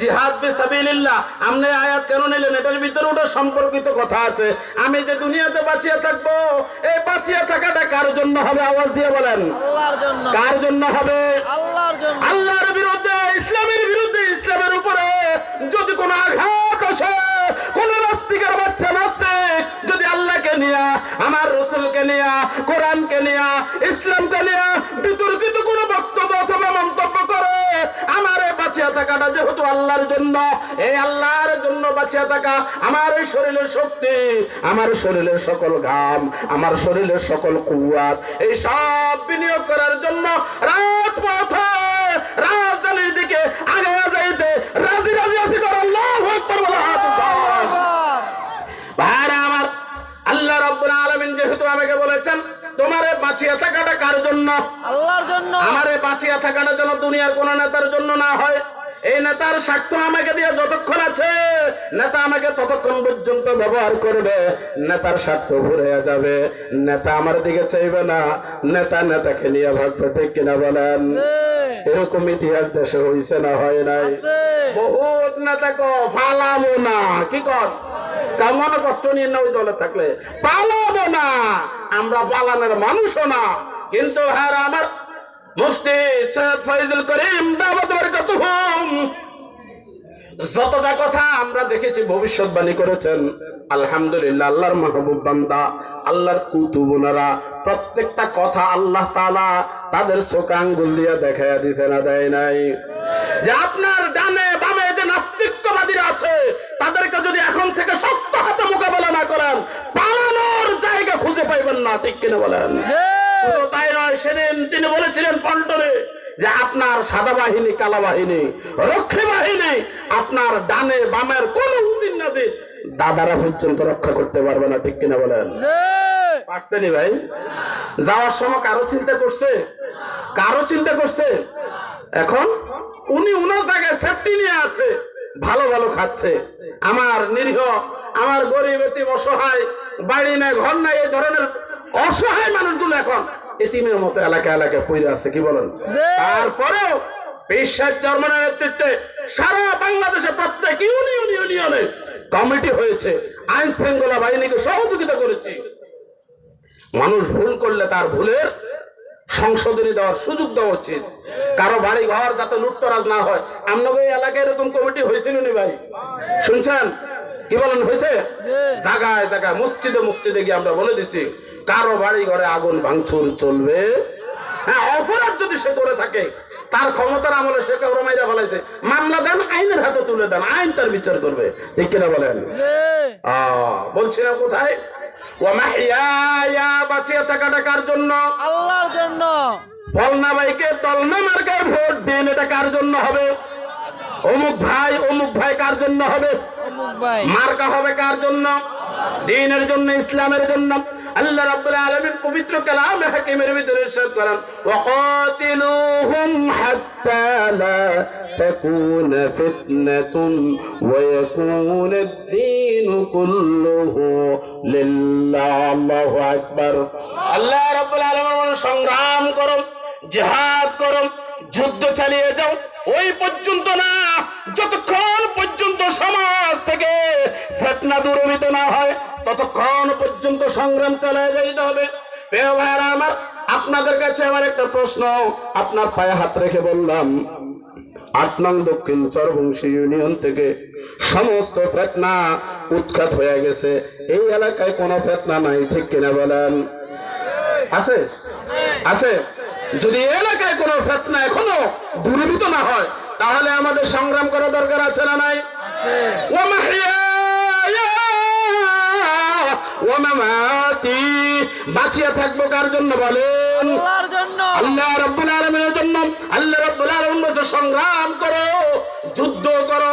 জিহাদ বিসাবিলিল্লাহ। আপনি আয়াত কেন নিলেন? এটার ভিতরে ওটা সম্পর্কিত কথা আছে। আমি যে দুনিয়াতে বাঁচিয়ে থাকব এই বাঁচিয়ে থাকাটা কার জন্য হবে? আওয়াজ দিয়ে বলেন। আল্লাহর জন্য। কার জন্য হবে? আল্লাহর জন্য। আল্লাহর বিরুদ্ধে ইসলামের বিরুদ্ধে ইসলামের উপরে যদি কোনো আঘাত আসে কোন নাস্তিকের বাচ্চা নাস্তিক যদি আল্লাহকে নিয়া আমার রসুলকে নিয়া কোরআনকে নিয়া ইসলামকে নিয়া বিতর্কিত কোনো বক্তব্য অথবা মন্তব্য করে আমার এই বাঁচিয়া থাকাটা যেহেতু আল্লাহর জন্য এই আল্লাহর জন্য বাঁচিয়া থাকা আমার এই শরীরের শক্তি আমার শরীরের সকল ঘাম আমার শরীরের সকল কুয়াত এই সব বিনিয়োগ করার জন্য রাজপথে রাজধানীর দিকে আগে যাইতে রাজি রাজি আছি। ভাইরা আমার আল্লাহ রাব্বুল আলামিন যেহেতু আমাকে বলেছেন তোমারে বাঁচিয়ে থাকাটা কার জন্য? আল্লাহর জন্য। আমারে বাঁচিয়ে থাকাটা যেন দুনিয়ার কোন নেতার জন্য না হয়। এই নেতার স্বার্থ আমাকে দিয়ে যতক্ষণ আছে নেতা আমাকে ততক্ষণ পর্যন্ত ব্যবহার করবে। নেতার স্বার্থ ঘুরে যাবে। নেতা আমার দিকে চাইবে না। নেতা নেতাকে নিয়ে ভাববে ঠিক কিনা বলেন? এরকম ইতিহাস দেশে হইছে না হয় নাই? বহুত নেতা কো পালাবো না। কি কর কেমন কষ্ট নিয়ে না ওই দলে থাকলে। পালাবো না। আমরা পালানোর মানুষও না। কিন্তু হ্যাঁ আমার মুফতি সৈয়দ ফয়জুল করিম যতটা কথা আমরা দেখেছি ভবিষ্যৎবাণী করেছেন, আলহামদুলিল্লাহ, আল্লাহর মাহবুব বান্দা, আল্লাহর কুতুবুনারা প্রত্যেকটা কথা আল্লাহ তালা তাদের চোখ আঙ্গুল দিয়ে দেখাইয়া দিছে না, দেয় নাই। যে আপনার ডানে বামে যে নাস্তিত্ববাদীরা আছে, তাদেরকে যদি এখন থেকে শক্ত হাতে মোকাবেলা না করেন পালানোর জায়গা খুঁজে পাইবেন না ঠিক কিনা বলেন? শুধু তাই নয় সেদিন তিনি বলেছিলেন পল্টনে যে আপনার সাদা বাহিনী কালা বাহিনী রক্ষী বাহিনী আপনার ডানে বামের কোন দাদারা পর্যন্ত রক্ষা করতে পারবে না ঠিক কিনা বলেন? পারছেনি ভাই? যাওয়ার সময় কারও চিন্তা করছে? কারও চিন্তা করছে? এখন উনি উনার জায়গায় সেফটি নিয়ে আছে ভালো ভালো খাচ্ছে। আমার নিরীহ আমার গরিব অসহায় বাড়ি নাই ঘর নাই এই ধরনের অসহায় মানুষগুলো এখন এতিমের মতো এলাকা এলাকায় পড়ে আছে কি বলেন। তারপরেও বিশ্বাস জন্মানের নেতৃত্বে সারা বাংলাদেশে প্রত্যেক ইউনিয়ন ইউনিয়নে কমিটি হয়েছে আইন শৃঙ্খলা বাহিনীকে সহযোগিতা করেছি। মানুষ ভুল করলে তার ভুলের সংশোধনী দেওয়ার সুযোগ দেওয়া উচিত। কারও বাড়ি ঘর যাতে লুটতরাজ না হয়। আপনাকে এই এলাকায় এরকম কমিটি হয়েছিল নি ভাই? শুনছেন? কি বলেন হয়েছে? জায়গায় জায়গায় মসজিদে মসজিদে গিয়ে আমরা বলে দিছি কারও বাড়ি ঘরে আগুন ভাঙচুর চলবে। হ্যাঁ অপরাধ যদি সে করে থাকে তার ক্ষমতার আমলে সে কেউ মাইরা ফেলাইছে। মামলা দেন আইনের হাতে তুলে দেন আইন তার বিচার করবে। ঠিক কিনা বলেন? আহ, বলছিলাম কোথায়? বাঁচিয়ে থাকাটা কার জন্য। আল্লাহর জন্য। ফলনা ভাইকে তলনা মার্কায় ভোট দিন এটা কার জন্য হবে? অমুক ভাই অমুক ভাই কার জন্য হবে? মার্কা হবে কার জন্য? দিনের জন্য ইসলামের জন্য। আল্লাহ রাব্বুল আলামিন পবিত্র কালামে হাকিমের ভিতরে ইরশাদ করেন, ওয়াকাতিলুহুম হাত্তা লা তাকুনা ফিতনাতুন ওয়া ইয়াকুনা ad-দীন কুল্লুহু লিল্লাহ আল্লাহু আকবার। আল্লাহ রাব্বুল আলামিন সংগ্রাম করো, জিহাদ করো, যুদ্ধ চালিয়ে যাও। ওই পর্যন্ত না, যতক্ষণ পর্যন্ত সমাজ থেকে ফেতনা দূরবিত না হয় ততক্ষণ পর্যন্ত সংগ্রাম চালায় যাইতে হবে। আমার আপনাদের কাছে আমার একটা প্রশ্ন আপনার পায়ে হাত রেখে বললাম আট নং দক্ষিণ চরবংশী ইউনিয়ন থেকে সমস্ত ফেতনা উৎখাত হয়ে গেছে। এই এলাকায় কোনো ফেতনা নাই ঠিক কিনা বলেন? আছে? আছে। যদি এলাকায় কোনো ফেতনা এখনও দূরীভূত না হয় তাহলে আমাদের সংগ্রাম করা দরকার আছে না নাই? ও মাহিয়া! ও মামাতি থাকব কার জন্য বলেন? আল্লাহ রব্বুল আলমের জন্য আল্লাহ রব্বুল আলম সংগ্রাম করো যুদ্ধ করো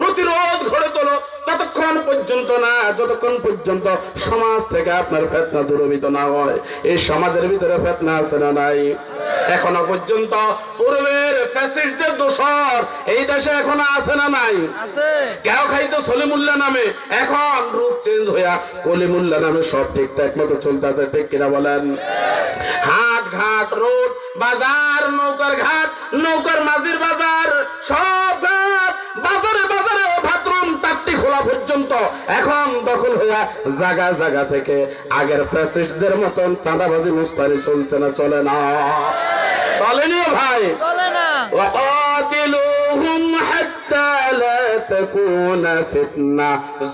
প্রতিরোধ গড়ে তোলো। ততক্ষণ পর্যন্ত না যতক্ষণ পর্যন্ত সমাজ থেকে আপনার ফেতনা দূরবিত না হয়। এই সমাজের ভিতরে ফেতনা আছে না নাই? এখনও পর্যন্ত পূর্বের ফ্যাসিস্টদের দোষণ এই দেশে এখন আছে না নাই? কেউ খাইতো সলিমুল্লাহ নামে। এখন রূপ চেঞ্জ হইয়া কলিমুল্লাহ নামে সব ঠিকঠাক মতো চলতেছে ঠিক কিনা বলেন? হাট ঘাট রোড বাজার নৌকার ঘাট নৌকার মাঝির বাজার সব বাজারে বাজারে বাথরুম তাত্তি খোলা পর্যন্ত। এখন দখল হইয়া জায়গা জায়গা থেকে আগের ফ্যাসিস্টদের মতন চাঁদাবাজি মুস্তারি চলছে না চলে না। চলে না ভাই। চলে না।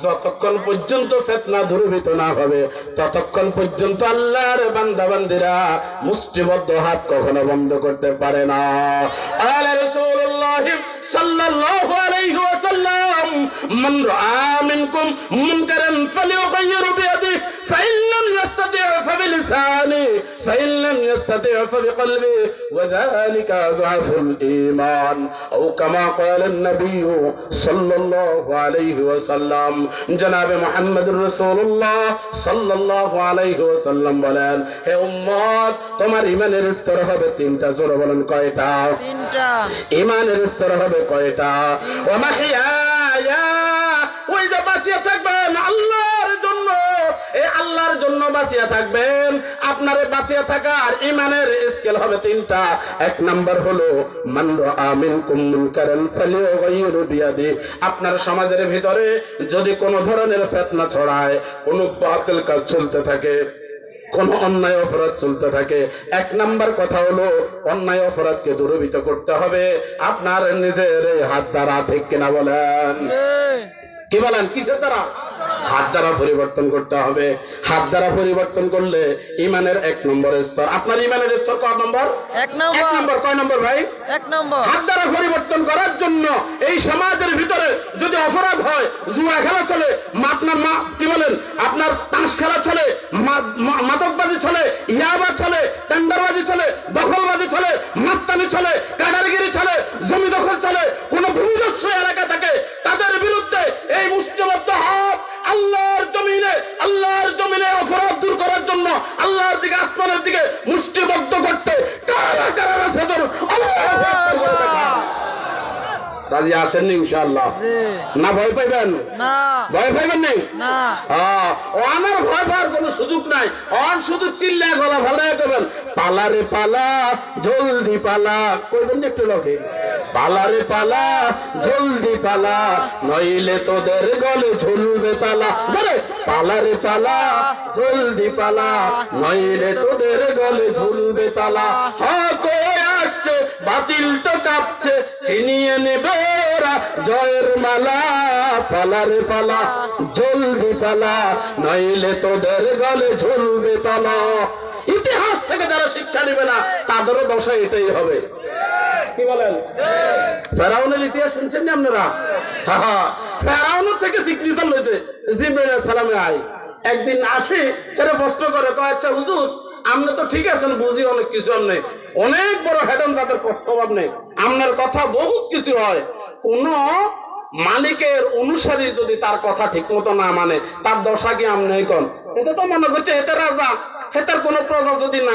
যতক্ষণ পর্যন্ত ফেতনা দূরীভূত না হবে, ততক্ষণ পর্যন্ত আল্লাহর বান্দা বান্দিরা মুষ্টিবদ্ধ হাত কখনো বন্ধ করতে পারে না। আল রাসূলুল্লাহ সাল্লাল্লাহু আলাইহি ওয়াসাল্লাম, মান রাআ মিনকুম মুনকারান ফালিয়ুগাইয়িরু فإن لم يستطع فبلسانه فإن لم يستطع فبقلبه وذلك ضعف الإيمان أو كما قال النبي صلى الله عليه وسلم جناب محمد رسول الله صلى الله عليه وسلم বলেন হে উম্মত তোমার ইমানের স্তর হবে তিনটা জোর বলেন কয়টা তিনটা ইমানের স্তর হবে কয়টা ও মাহিয়া ওই যে বাঁচিয়ে থাকবেন আল্লাহর জন্য আল্লাহর জন্য বাঁচিয়ে থাকবেন। আপনার বাঁচিয়ে থাকার ইমানের স্কেল হবে তিনটা। এক নাম্বার হলো মান আমিন কুমুল আপনার সমাজের ভিতরে যদি কোনো ধরনের ফেতনা ছড়ায় কোনো বাতিল কাজ চলতে থাকে কোন অন্যায় অপরাধ চলতে থাকে এক নাম্বার কথা হলো অন্যায় অপরাধকে দূরীভূত করতে হবে। আপনার নিজের হাত দ্বারা ঠিক কিনা বলেন? কি বলেন? কিসের দ্বারা? হাত দ্বারা পরিবর্তন করতে হবে। হাত দ্বারা পরিবর্তন করলে ইমানের এক নম্বর স্তর। আপনার ইমানের স্তর কয় নম্বর? এক এক নম্বর কয় নম্বর ভাই? এক নম্বর। হাত দ্বারা পরিবর্তন করার জন্য এই সমাজের ভিতরে যদি অপরাধ হয় জুয়া খেলা চলে মাতনা মা কি বলেন? আপনার তাস খেলা চলে মাদকবাজি চলে ইয়াবা চলে টেন্ডারবাজি চলে দখলবাজি চলে মাস্তানি চলে কাটারগিরি চলে জমি দখল চলে কোন ভূমিদস্য এলাকা থাকে তাদের বিরুদ্ধে এই মুষ্টিবদ্ধ হাত আল্লাহর জমিনে আল্লাহর জমিনে অপরাধ দূর করার জন্য আল্লাহর দিকে আসমানের দিকে মুষ্টিবদ্ধ করতে কারা কারা আছে রাজি আছেন ইনশাআল্লাহ? না ভয় পাইবেন? না। ভয় পাইবেন নেই না। আহ, ও আমার ভয় পাওয়ার কোনো নাই। অন শুধু চিল্লায় গলা ভালো করবেন পালা রে পালা, জলদি পালা। কইবেন একটু লোকে পালা রে পালা, জলদি পালা, নইলে তোদের গলে ঝুলবে পালা পালারে পালা, জলদি পালা, নইলে তোদের গলে ঝুলবে তালা। হ্যাঁ বাতিল তো কাঁপছে, ছিনিয়ে নেবে ওরা। জয়ের মালা পালা রে পালা জলদি পালা, নইলে তোদের গলে ঝুলবে তালা। ইতিহাস থেকে যারা শিক্ষা নেবে না, তাদেরও দশা এটাই হবে। কি বলেন? ফেরাউনের ইতিহাস শুনছেন না আপনারা? হ্যাঁ। থেকে সিগনেচার লইছে, জিব্রাইল সালামে আই একদিন আসি, এরা প্রশ্ন করে, কয় আচ্ছা হুজুর আপনি তো ঠিক আছেন, বুঝি অনেক কিছু নেই। অনেক বড় হেডন তাদের প্রস্তাব নেই। আপনার কথা বহুত কিছু হয়। কোন মালিকের অনুসারী যদি তার কথা ঠিক মতো না মানে তার দশা কি আমনে কন? এটা তো মনে করছে হেতে রাজা। হেতার কোন প্রজা যদি না